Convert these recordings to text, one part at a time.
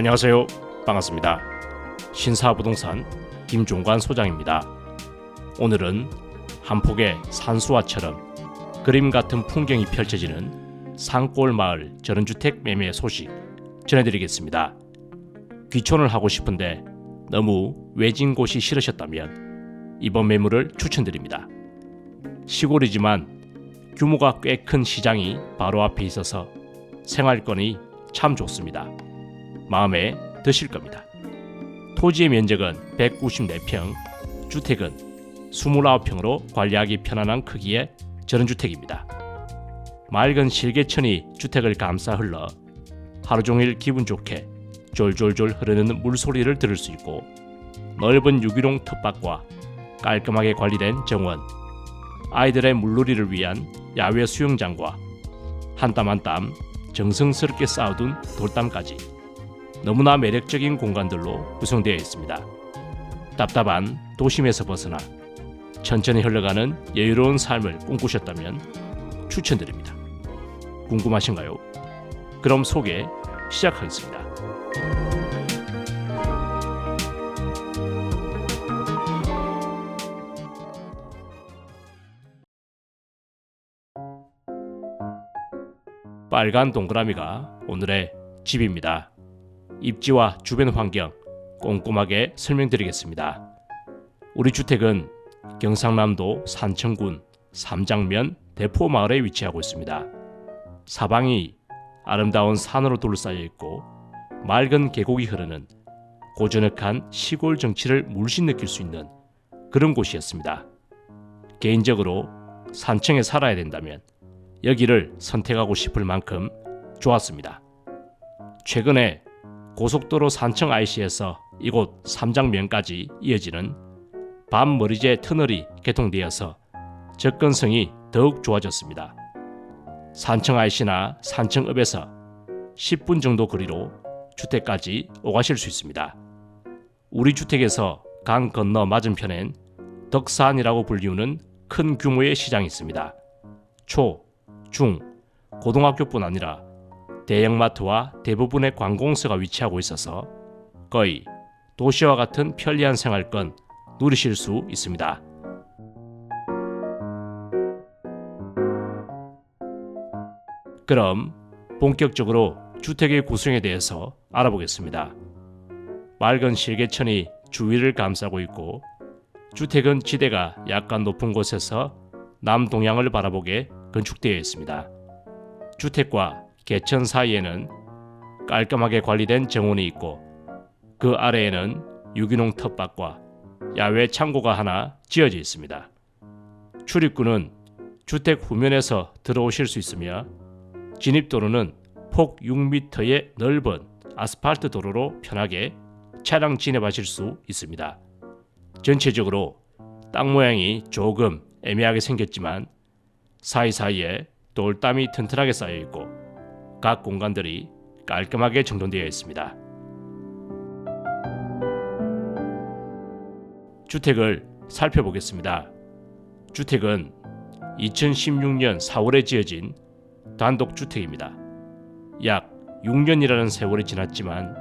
안녕하세요. 반갑습니다. 신사부동산 김종관 소장입니다. 오늘은 한 폭의 산수화처럼 그림 같은 풍경이 펼쳐지는 산골 마을 전원주택 매매 소식 전해드리겠습니다. 귀촌을 하고 싶은데 너무 외진 곳이 싫으셨다면 이번 매물을 추천드립니다. 시골이지만 규모가 꽤 큰 시장이 바로 앞에 있어서 생활권이 참 좋습니다. 마음에 드실 겁니다. 토지의 면적은 194평, 주택은 29평으로 관리하기 편안한 크기의 전원주택입니다. 맑은 실개천이 주택을 감싸 흘러 하루 종일 기분 좋게 졸졸졸 흐르는 물소리를 들을 수 있고 넓은 유기농 텃밭과 깔끔하게 관리된 정원, 아이들의 물놀이를 위한 야외 수영장과 한 땀 한땀 정성스럽게 쌓아둔 돌담까지 너무나 매력적인 공간들로 구성되어 있습니다. 답답한 도심에서 벗어나 천천히 흘러가는 여유로운 삶을 꿈꾸셨다면 추천드립니다. 궁금하신가요? 그럼 소개 시작하겠습니다. 빨간 동그라미가 오늘의 집입니다. 입지와 주변 환경 꼼꼼하게 설명드리겠습니다. 우리 주택은 경상남도 산청군 삼장면 대포 마을에 위치하고 있습니다. 사방이 아름다운 산으로 둘러싸여 있고 맑은 계곡이 흐르는 고즈넉한 시골 정치를 물씬 느낄 수 있는 그런 곳이었습니다. 개인적으로 산청에 살아야 된다면 여기를 선택하고 싶을 만큼 좋았습니다. 최근에 고속도로 산청 IC에서 이곳 삼장면까지 이어지는 밤머리제 터널이 개통되어서 접근성이 더욱 좋아졌습니다. 산청 IC나 산청읍에서 10분 정도 거리로 주택까지 오가실 수 있습니다. 우리 주택에서 강 건너 맞은편엔 덕산이라고 불리우는 큰 규모의 시장이 있습니다. 초, 중, 고등학교뿐 아니라 대형마트와 대부분의 관공서가 위치하고 있어서 거의 도시와 같은 편리한 생활권 누리실 수 있습니다. 그럼 본격적으로 주택의 구성에 대해서 알아보겠습니다. 맑은 실개천이 주위를 감싸고 있고 주택은 지대가 약간 높은 곳에서 남동향을 바라보게 건축되어 있습니다. 주택과 개천 사이에는 깔끔하게 관리된 정원이 있고 그 아래에는 유기농 텃밭과 야외 창고가 하나 지어져 있습니다. 출입구는 주택 후면에서 들어오실 수 있으며 진입도로는 폭 6m의 넓은 아스팔트 도로로 편하게 차량 진입하실 수 있습니다. 전체적으로 땅 모양이 조금 애매하게 생겼지만 사이사이에 돌담이 튼튼하게 쌓여 있고 각 공간들이 깔끔하게 정돈되어 있습니다. 주택을 살펴보겠습니다. 주택은 2016년 4월에 지어진 단독 주택입니다. 약 6년이라는 세월이 지났지만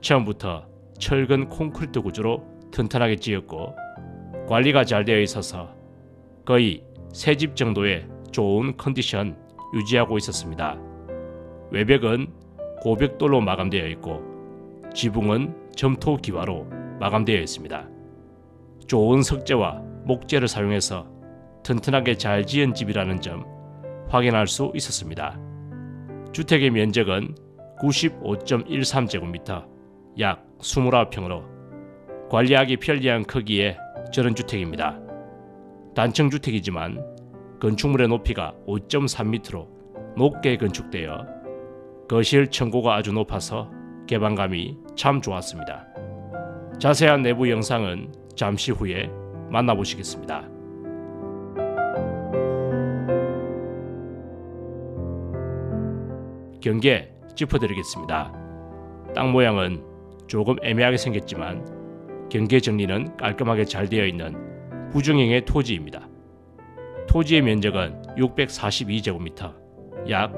처음부터 철근 콘크리트 구조로 튼튼하게 지었고 관리가 잘 되어 있어서 거의 새 집 정도의 좋은 컨디션 유지하고 있었습니다. 외벽은 고벽돌로 마감되어 있고 지붕은 점토 기와로 마감되어 있습니다. 좋은 석재와 목재를 사용해서 튼튼하게 잘 지은 집이라는 점 확인할 수 있었습니다. 주택의 면적은 95.13제곱미터, 약 29평으로 관리하기 편리한 크기의 전원주택입니다. 단층 주택이지만 건축물의 높이가 5.3m로 높게 건축되어 거실 천고가 아주 높아서 개방감이 참 좋았습니다. 자세한 내부 영상은 잠시 후에 만나보시겠습니다. 경계 짚어드리겠습니다. 땅 모양은 조금 애매하게 생겼지만 경계 정리는 깔끔하게 잘 되어 있는 부정형의 토지입니다. 토지의 면적은 642제곱미터, 약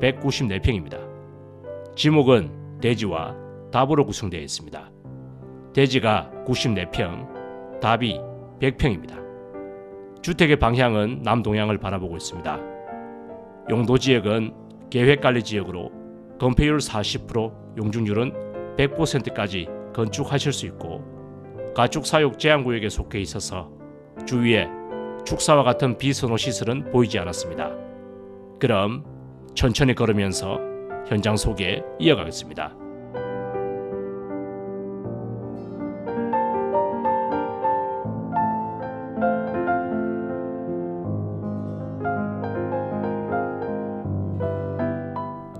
194평입니다. 지목은 대지와 답으로 구성되어 있습니다. 대지가 94평, 답이 100평입니다. 주택의 방향은 남동향을 바라보고 있습니다. 용도 지역은 계획관리 지역으로 건폐율 40%, 용적률은 100%까지 건축하실 수 있고 가축 사육 제한 구역에 속해 있어서 주위에 축사와 같은 비선호 시설은 보이지 않았습니다. 그럼 천천히 걸으면서 현장 소개 이어가겠습니다.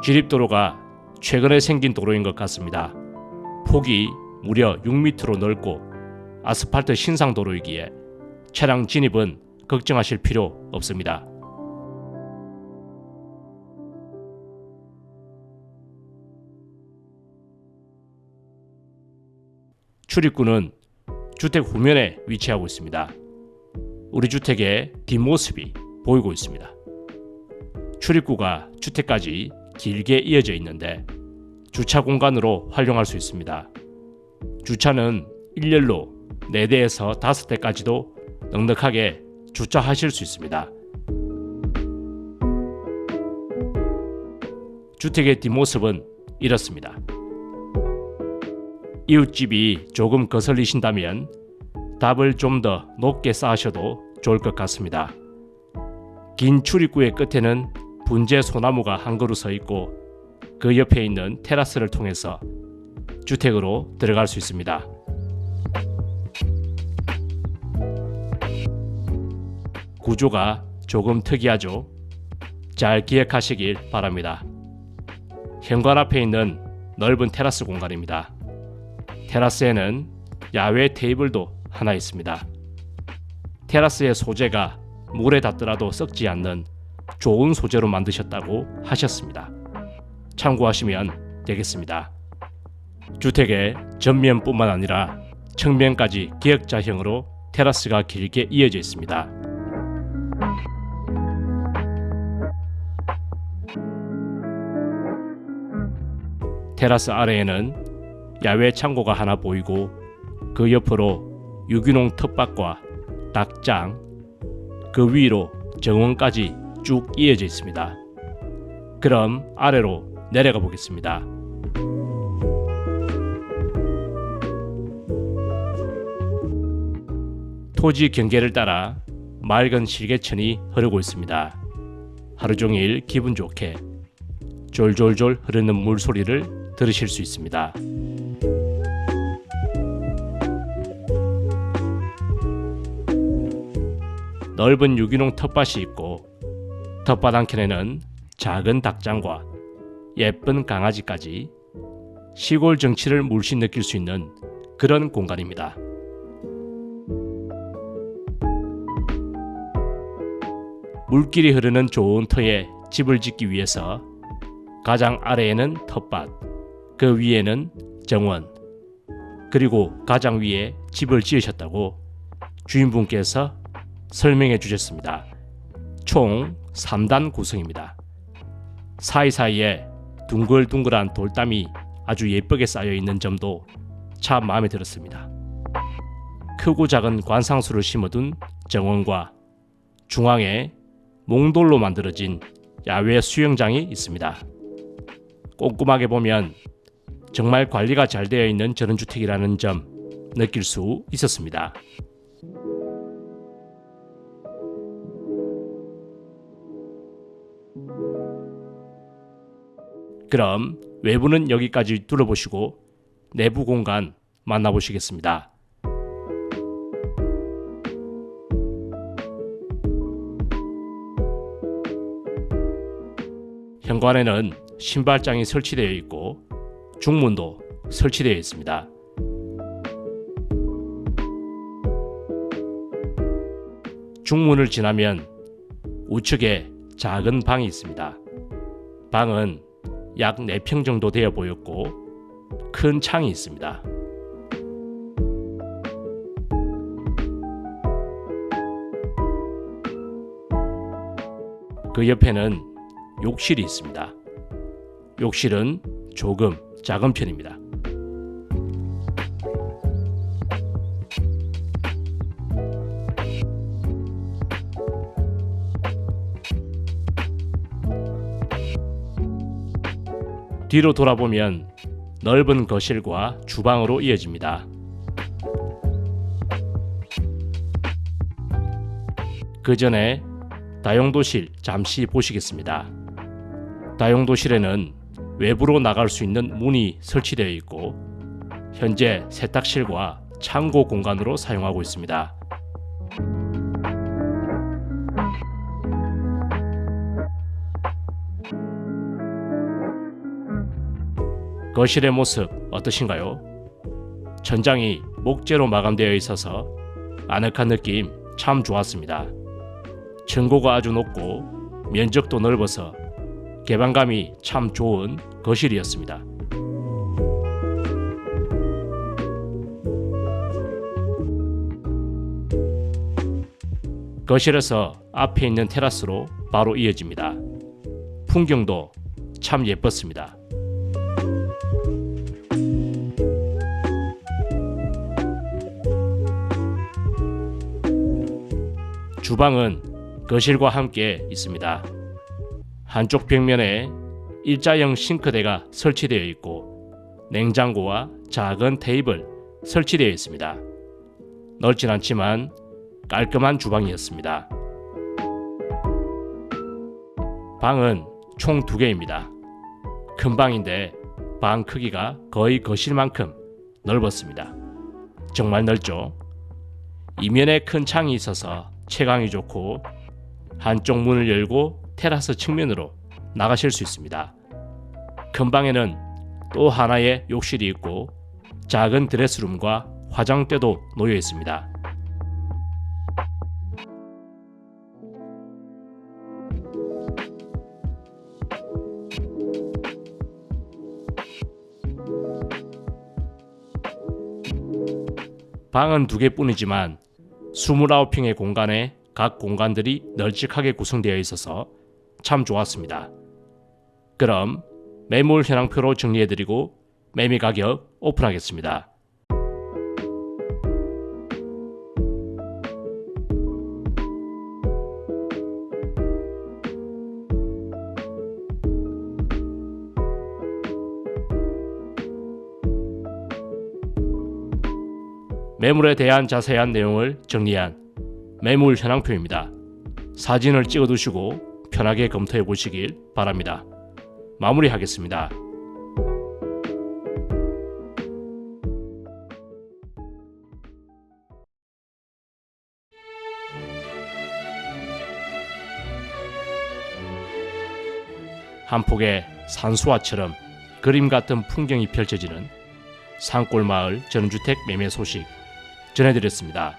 지립도로가 최근에 생긴 도로인 것 같습니다. 폭이 무려 6m로 넓고 아스팔트 신상 도로이기에 차량 진입은 걱정하실 필요 없습니다. 출입구는 주택 후면에 위치하고 있습니다. 우리 주택의 뒷모습이 보이고 있습니다. 출입구가 주택까지 길게 이어져 있는데 주차 공간으로 활용할 수 있습니다. 주차는 일렬로 4대에서 5대까지도 넉넉하게 주차하실 수 있습니다. 주택의 뒷모습은 이렇습니다. 이웃집이 조금 거슬리신다면 답을 좀 더 높게 쌓으셔도 좋을 것 같습니다. 긴 출입구의 끝에는 분재 소나무가 한 그루 서 있고 그 옆에 있는 테라스를 통해서 주택으로 들어갈 수 있습니다. 구조가 조금 특이하죠. 잘 기억하시길 바랍니다. 현관 앞에 있는 넓은 테라스 공간입니다. 테라스에는 야외 테이블도 하나 있습니다. 테라스의 소재가 물에 닿더라도 썩지 않는 좋은 소재로 만드셨다고 하셨습니다. 참고하시면 되겠습니다. 주택의 전면뿐만 아니라 측면까지 기역자형으로 테라스가 길게 이어져 있습니다. 테라스 아래에는 야외 창고가 하나 보이고 그 옆으로 유기농 텃밭과 닭장, 그 위로 정원까지 쭉 이어져 있습니다. 그럼 아래로 내려가 보겠습니다. 토지 경계를 따라 맑은 실개천이 흐르고 있습니다. 하루 종일 기분 좋게 졸졸졸 흐르는 물소리를 들으실 수 있습니다. 넓은 유기농 텃밭이 있고 텃밭 한 켠에는 작은 닭장과 예쁜 강아지까지 시골 정치를 물씬 느낄 수 있는 그런 공간입니다. 물길이 흐르는 좋은 터에 집을 짓기 위해서 가장 아래에는 텃밭, 그 위에는 정원, 그리고 가장 위에 집을 지으셨다고 주인분께서 설명해 주셨습니다. 총 3단 구성입니다. 사이사이에 둥글둥글한 돌담이 아주 예쁘게 쌓여 있는 점도 참 마음에 들었습니다. 크고 작은 관상수를 심어둔 정원과 중앙에 몽돌로 만들어진 야외 수영장이 있습니다. 꼼꼼하게 보면 정말 관리가 잘 되어 있는 전원주택이라는 점 느낄 수 있었습니다. 그럼 외부는 여기까지 둘러보시고 내부 공간 만나보시겠습니다. 현관에는 신발장이 설치되어 있고 중문도 설치되어 있습니다. 중문을 지나면 우측에 작은 방이 있습니다. 방은 약 4평 정도 되어 보였고 큰 창이 있습니다. 그 옆에는 욕실이 있습니다. 욕실은 조금 작은 편입니다. 뒤로 돌아보면 넓은 거실과 주방으로 이어집니다. 그 전에 다용도실 잠시 보시겠습니다. 다용도실에는 외부로 나갈 수 있는 문이 설치되어 있고 현재 세탁실과 창고 공간으로 사용하고 있습니다. 거실의 모습 어떠신가요? 천장이 목재로 마감되어 있어서 아늑한 느낌 참 좋았습니다. 층고가 아주 높고 면적도 넓어서 개방감이 참 좋은 거실이었습니다. 거실에서 앞에 있는 테라스로 바로 이어집니다. 풍경도 참 예뻤습니다. 주방은 거실과 함께 있습니다. 한쪽 벽면에 일자형 싱크대가 설치되어 있고 냉장고와 작은 테이블 설치되어 있습니다. 넓진 않지만 깔끔한 주방이었습니다. 방은 총두 개입니다. 큰 방인데 방 크기가 거의 거실만큼 넓었습니다. 정말 넓죠? 이면에 큰 창이 있어서 채광이 좋고 한쪽 문을 열고 테라스 측면으로 나가실 수 있습니다. 큰 방에는 또 하나의 욕실이 있고 작은 드레스룸과 화장대도 놓여 있습니다. 방은 두 개뿐이지만 29평의 공간에 각 공간들이 널찍하게 구성되어 있어서 참 좋았습니다. 그럼 매물 현황표로 정리해드리고 매매 가격 오픈하겠습니다. 매물에 대한 자세한 내용을 정리한 매물 현황표입니다. 사진을 찍어 두시고 편하게 검토해 보시길 바랍니다. 마무리하겠습니다. 한 폭의 산수화처럼 그림 같은 풍경이 펼쳐지는 산골 마을 전원주택 매매 소식 전해드렸습니다.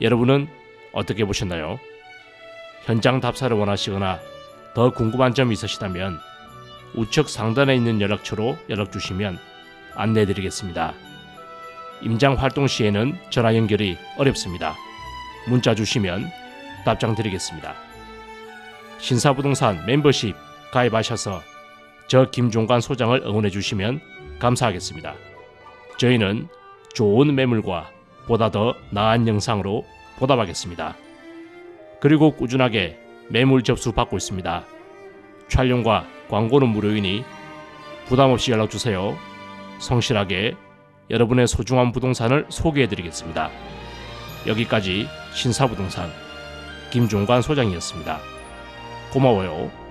여러분은 어떻게 보셨나요? 현장 답사를 원하시거나 더 궁금한 점이 있으시다면 우측 상단에 있는 연락처로 연락 주시면 안내 드리겠습니다. 임장 활동 시에는 전화 연결이 어렵습니다. 문자 주시면 답장 드리겠습니다. 신사부동산 멤버십 가입하셔서 저 김종관 소장을 응원해 주시면 감사하겠습니다. 저희는 좋은 매물과 보다 더 나은 영상으로 보답하겠습니다. 그리고 꾸준하게 매물 접수 받고 있습니다. 촬영과 광고는 무료이니 부담 없이 연락 주세요. 성실하게 여러분의 소중한 부동산을 소개해 드리겠습니다. 여기까지 신사부동산 김종관 소장이었습니다. 고마워요.